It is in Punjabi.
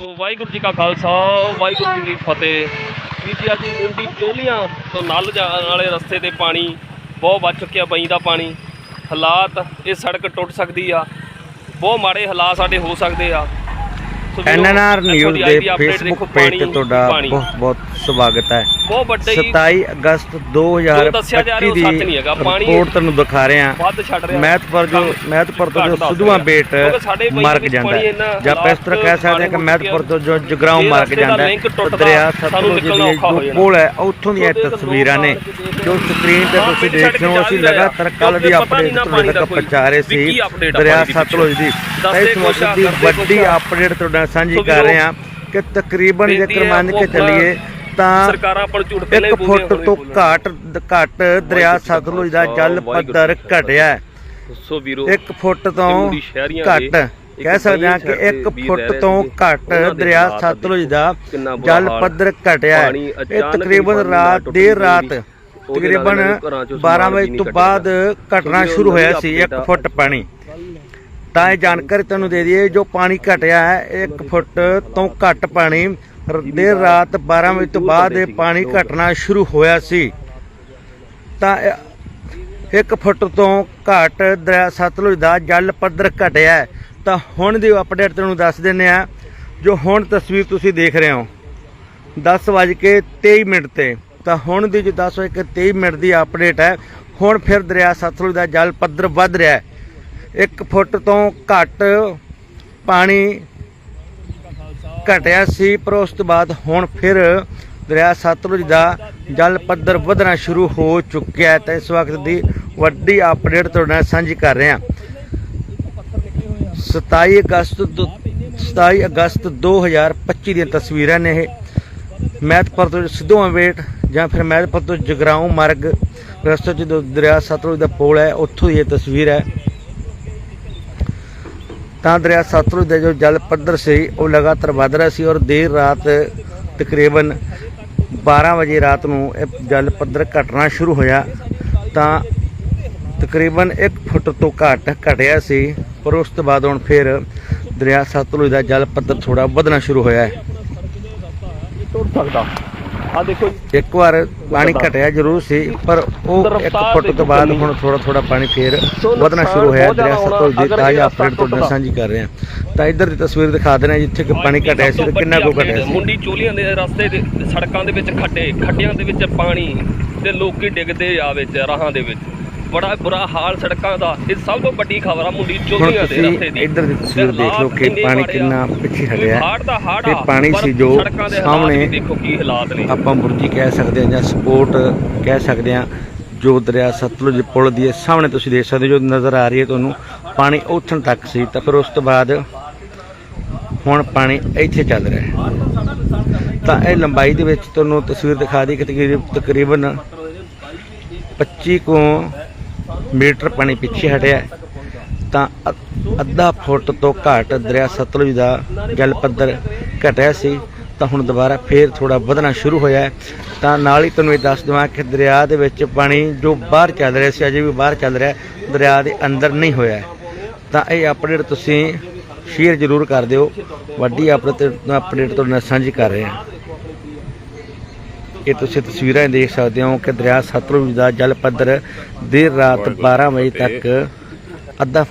ਵਾਹਿਗੁਰੂ ਜੀ ਕਾ ਖਾਲਸਾ, ਵਾਹਿਗੁਰੂ ਜੀ ਕੀ ਫਤਿਹ। ਵੀਰ ਜੀ, ਅੱਜ ਮੁੰਡੀ ਚੋਲੀਆਂ ਤੋਂ ਨਲ ਜਾਣ ਵਾਲੇ ਰਸਤੇ ਤੇ ਪਾਣੀ, ਬਹੁਤ ਵੱਧ ਚੁੱਕਿਆ ਬਈ ਦਾ ਪਾਣੀ। ਹਾਲਾਤ, ਇਹ ਸੜਕ ਟੁੱਟ ਸਕਦੀ ਆ। ਬਹੁਤ ਮਾੜੇ ਹਾਲਾਤ ਸਾਡੇ ਹੋ ਸਕਦੇ ਆ। ਐਨਐਨਆਰ ਨਿਊਜ਼ ਦੀ ਫੇਸਬੁੱਕ ਪੇਜ ਤੇ ਤੁਹਾਡਾ। ਬਹੁਤ ਬਹੁਤ ਸਵਾਗਤ ਹੈ। ਬਹੁਤ ਵੱਡੇ ਹੀ 27 ਅਗਸਤ ਜੋ ਦੱਸਿਆ ਜਾ 2025 ਰਿਹਾ ਉਹ ਦੀ ਰਿਪੋਰਟ ਤੁਹਾਨੂੰ ਦਿਖਾ ਰਹੇ ਹਾਂ। ਮਹਿਤਪੁਰ ਜੋ ਮਹਿਤਪੁਰ ਤੋਂ ਜੋ ਰਿਹਾ। ਬੇਟ ਵਿੱਚ ਜਾਂਦਾ ਜਾਂ ਇਸ ਤਰ੍ਹਾਂ ਕਹਿ ਸਕਦੇ ਹਾਂ ਕਿ ਮਹਿਤਪੁਰ ਤੋਂ ਜੋ ਜਗਰਾਉਂ ਦਾ ਜਾਂਦਾ ਦਰਿਆ ਸਤਲੁਜ ਦੀ ਜੋ। ਪੁਲ ਹੈ ਉੱਥੋਂ ਦੀਆਂ ਤਸਵੀਰਾਂ ਨੇ ਜੋ ਸਕਰੀਨ ਤੇ ਤੁਸੀਂ ਦੇਖ ਰਹੇ ਹੋ ਅਸੀਂ। ਲਗਾਤਾਰ ਕੱਲ ਦੀ ਅਪਡੇਟ ਨਾ ਤੁਹਾਡੇ ਪਾਣੀ ਦਾ ਤੱਕ ਪਹੁੰਚਾ ਰਹੇ ਸੀ। ਦਰਿਆ ਸਤਲੁਜ ਦੀ। ਤਾਂ ਇਸ ਵਕਤ ਦੀ ਵੱਡੀ। ਅਪਡੇਟ ਤੁਹਾਡੇ ਨਾਲ ਸਾਂਝੀ ਕਰ ਰਹੇ ਹਾਂ ਕਿ ਤਕਰੀਬਨ ਜੇਕਰ ਮੰਨ ਕੇ ਚੱਲੀਏ ਤਾਂ ਸਰਕਾਰਾਂ ਨੂੰ ਝੂਠ ਪਹਿਲਾਂ ਇੱਕ ਫੁੱਟ ਤੋਂ। ਘਾਟ ਘੱਟ ਦਰਿਆ ਸਤਲੁਜ ਦਾ ਜਲ ਪੱਧਰ ਘਟਿਆ। ਸੋ ਵੀਰੋ ਇੱਕ ਫੁੱਟ ਤੋਂ ਘੱਟ ਕਹਿ ਸਕਦੇ ਹਾਂ ਕਿ ਇੱਕ ਫੁੱਟ ਤੋਂ ਘੱਟ ਦਰਿਆ ਸਤਲੁਜ ਦਾ ਜਲ ਪੱਧਰ ਘਟਿਆ ਇਹ ਤਕਰੀਬਨ ਰਾਤ ਦੇਰ ਰਾਤ ਤਕਰੀਬਨ 12 ਵਜੇ ਤੋਂ ਬਾਅਦ ਘਟਣਾ ਸ਼ੁਰੂ ਹੋਇਆ ਸੀ 1 ਫੁੱਟ ਪਾਣੀ ਤਾਂ ਇਹ ਜਾਣਕਾਰੀ ਤੁਹਾਨੂੰ ਦੇ ਦਈਏ, ਜੋ ਪਾਣੀ ਘਟਿਆ ਹੈ 1 ਫੁੱਟ ਤੋਂ ਘੱਟ ਪਾਣੀ ਦੇਰ ਰਾਤ 12 ਵਜੇ ਤੋਂ ਬਾਅਦ ਇਹ ਪਾਣੀ ਘਟਣਾ ਸ਼ੁਰੂ ਹੋਇਆ ਸੀ। ਤਾਂ ਇਹ- ਇੱਕ ਫੁੱਟ ਤੋਂ ਘੱਟ ਦਰਿਆ ਸਤਲੁਜ ਦਾ ਜਲ ਪੱਧਰ ਘਟਿਆ ਹੈ। ਤਾਂ ਹੁਣ ਦੀ ਅਪਡੇਟ ਤੁਹਾਨੂੰ ਦੱਸ ਦਿੰਨੇ ਆ ਜੋ ਹੁਣ ਤਸਵੀਰ ਤੁਸੀਂ ਦੇਖ ਰਹੇ ਹੋ 10:23 ਮਿੰਟ ਤੇ। ਤਾਂ ਹੁਣ ਦੀ ਜੋ 10:23 ਮਿੰਟ ਦੀ ਅਪਡੇਟ ਹੈ, ਹੁਣ ਫਿਰ ਦਰਿਆ ਸਤਲੁਜ ਦਾ ਜਲ ਪੱਧਰ ਵੱਧ ਰਿਹਾ ਹੈ। 1 ਫੁੱਟ ਤੋਂ ਘੱਟ ਪਾਣੀ ਘਟਿਆ ਸੀ, ਪਰ ਉਸ ਤੋਂ ਬਾਅਦ ਹੁਣ ਫਿਰ ਦਰਿਆ ਸਤਲੁਜ ਦਾ ਜਲ ਪੱਧਰ ਵਧਣਾ ਸ਼ੁਰੂ ਹੋ ਚੁੱਕਿਆ ਹੈ ਤਾਂ ਇਸ ਵਕਤ ਦੀ ਵੱਡੀ ਅਪਡੇਟ ਤੁਹਾਡੇ ਨਾਲ ਸਾਂਝੀ ਕਰ ਰਹੇ ਹਾਂ। 27 ਅਗਸਤ ਦੋ- 27 ਅਗਸਤ 2025 ਦੀਆਂ ਤਸਵੀਰਾਂ ਨੇ ਇਹ। ਮਹਿਤਪੁਰ ਤੋਂ ਸਿੱਧੂ ਵੇਟ ਜਾਂ ਫਿਰ ਮਹਿਤਪੁਰ ਤੋਂ ਜਗਰਾਉਂ ਮਾਰਗ ਰਸਤੇ 'ਚ ਦਰਿਆ ਸਤਲੁਜ ਦਾ ਪੁਲ ਹੈ, ਉੱਥੋਂ ਦੀ ਇਹ ਤਸਵੀਰ ਹੈ। ਤਾਂ ਦਰਿਆ ਸਤਲੁਜ ਦਾ ਜੋ ਜਲ ਪੱਧਰ ਸੀ, ਉਹ ਲਗਾਤਾਰ ਵਧ ਰਿਹਾ ਸੀ ਔਰ ਦੇਰ ਰਾਤ ਤਕਰੀਬਨ 12 ਵਜੇ ਰਾਤ ਨੂੰ ਇਹ ਜਲ ਪੱਧਰ ਘਟਣਾ ਸ਼ੁਰੂ ਹੋਇਆ। ਤਾਂ ਤਕਰੀਬਨ 1 ਫੁੱਟ ਤੋਂ ਘੱਟ ਘਟਿਆ ਸੀ, ਪਰ ਉਸ ਤੋਂ ਬਾਅਦ ਹੁਣ ਫਿਰ ਦਰਿਆ ਸਤਲੁਜ ਦਾ ਜਲ ਪੱਧਰ ਥੋੜਾ ਵਧਣਾ ਸ਼ੁਰੂ ਹੋਇਆ ਹੈ। ਟੁੱਟ ਸਕਦਾ। ਆ ਦੇਖੋ ਜੀ, ਇੱਕ ਵਾਰ ਪਾਣੀ ਘਟਿਆ ਜ਼ਰੂਰ ਸੀ ਪਰ ਉਹ 1 ਰਫ਼ਤਾਰ ਫੁੱਟ ਤੋਂ ਬਾਅਦ ਹੁਣ ਥੋੜਾ ਥੋੜਾ ਪਾਣੀ ਫੇਰ ਵਧਣਾ ਸ਼ੁਰੂ ਹੋਇਆ ਦਰਿਆ ਸਤਲੁਜ ਦੀ। ਤਾਜ਼ਾ ਅਪਡੇਟ ਤੁਹਾਡੇ ਸਾਂਝੀ ਕਰ ਰਹੇ ਹਾਂ। ਤਾਂ ਇੱਧਰ ਦੀ ਤਸਵੀਰ ਦਿਖਾ ਦੇਣਾ ਜਿੱਥੇ ਕਿ ਪਾਣੀ ਘਟਿਆ ਸੀ ਤੇ ਕਿੰਨਾ ਕੁ ਘਟਿਆ ਸੀ। ਮੁੰਡੀ ਚੋਲੀਆਂ ਦੇ ਰਸਤੇ ਦੇ ਸੜਕਾਂ ਦੇ ਵਿੱਚ ਖੱਡੇ ਖੱਡਿਆਂ ਦੇ ਵਿੱਚ ਪਾਣੀ ਤੇ ਲੋਕੀ ਡਿੱਗਦੇ ਆ ਵਿੱਚ ਰਾਹਾਂ ਦੇ ਵਿੱਚ। ਬੜਾ ਬੁਰਾ ਹਾਲ ਸੜਕਾਂ ਦਾ। ਇਹ ਸਭ ਤੋਂ ਵੱਡੀ ਖਬਰ ਆ ਮੁੰਡੀ ਚੋਲੀਆਂ ਦੇ ਰਸਤੇ ਦੀ। ਇੱਧਰ ਦੀ ਤਸਵੀਰ ਤੇ ਦੇਖ ਲਓ ਕਿ ਪਾਣੀ ਕਿੰਨੇ ਪਿੱਛੇ ਹਟਿਆ। ਹਾੜ ਦਾ ਹਾੜ ਆ, ਪਾਣੀ ਸੀ ਜੋ ਸਾਹਮਣੇ ਦੇਖੋ ਕੀ ਹਾਲਾਤ ਨੇ। ਆਪਾਂ ਬੁਰਜੀ ਕਹਿ ਸਕਦੇ ਹਾਂ ਜਾਂ ਸਪੋਰਟ ਕਹਿ ਸਕਦੇ ਹਾਂ ਜੋ ਦਰਿਆ ਸਤਲੁਜ ਪੁਲ ਦੀ ਸਾਹਮਣੇ ਤੁਸੀਂ ਦੇਖ ਸਕਦੇ ਜੋ ਨਜ਼ਰ ਆ ਰਹੀ ਹੈ ਤੁਹਾਨੂੰ ਪਾਣੀ ਉੱਥਣ ਤੱਕ ਸੀ। ਤਾਂ ਫਿਰ ਉਸ ਤੋਂ ਬਾਅਦ ਹੁਣ ਪਾਣੀ ਇੱਥੇ ਚੱਲ ਰਿਹਾ ਹੈ। ਤਾਂ ਇਹ ਲੰਬਾਈ ਦੇ ਵਿੱਚ ਤੁਹਾਨੂੰ ਤਸਵੀਰ ਦਿਖਾ ਦੀ ਕਿ ਤਕਰੀਬ- ਤਕਰੀਬਨ 25 ਕੁ ਮੀਟਰ ਪਾਣੀ ਪਿੱਛੇ ਹਟਿਆ ਤਾਂ ਅ- ਅੱਧਾ ਫੁੱਟ ਤੋਂ ਘੱਟ ਦਰਿਆ ਸਤਲੁਜ ਦਾ ਜਲ ਪੱਧਰ ਘਟਿਆ ਸੀ, ਤਾਂ ਹੁਣ ਦੁਬਾਰਾ ਫੇਰ ਥੋੜਾ ਵਧਣਾ ਸ਼ੁਰੂ ਹੋਇਆ ਤਾਂ ਨਾਲ ਹੀ ਤੁਹਾਨੂੰ ਇਹ ਦੱਸ ਦਵਾਂ ਕਿ ਦਰਿਆ ਦੇ ਵਿੱਚ ਪਾਣੀ ਜੋ ਬਾਹਰ ਚੱਲ ਰਿਹਾ ਸੀ, ਅਜੇ ਵੀ ਬਾਹਰ ਚੱਲ ਰਿਹਾ, ਦਰਿਆ ਦੇ ਅੰਦਰ ਨਹੀਂ ਹੋਇਆ ਤਾਂ ਇਹ ਅਪਡੇਟ ਤੁਸੀਂ ਸ਼ੇਅਰ ਜ਼ਰੂਰ ਕਰ ਦਿਓ। ਵੱਡੀ ਅਪਡੇਟ ਅਪਡੇਟ ਤੁਹਾਡੇ ਨਾਲ ਸਾਂਝੀ ਕਰ ਰਹੇ ਹਾਂ। ਇਹ ਤੁਸੀਂ ਤਸਵੀਰਾਂ ਦੇਖ ਸਕਦੇ ਹੋ ਕਿ ਦਰਿਆ ਸਤਲੁਜ ਦਾ ਜਲ ਪੱਧਰ ਦੇਰ ਰਾਤ 12 ਵਜੇ ਤੱਕ ਅੱਧਾ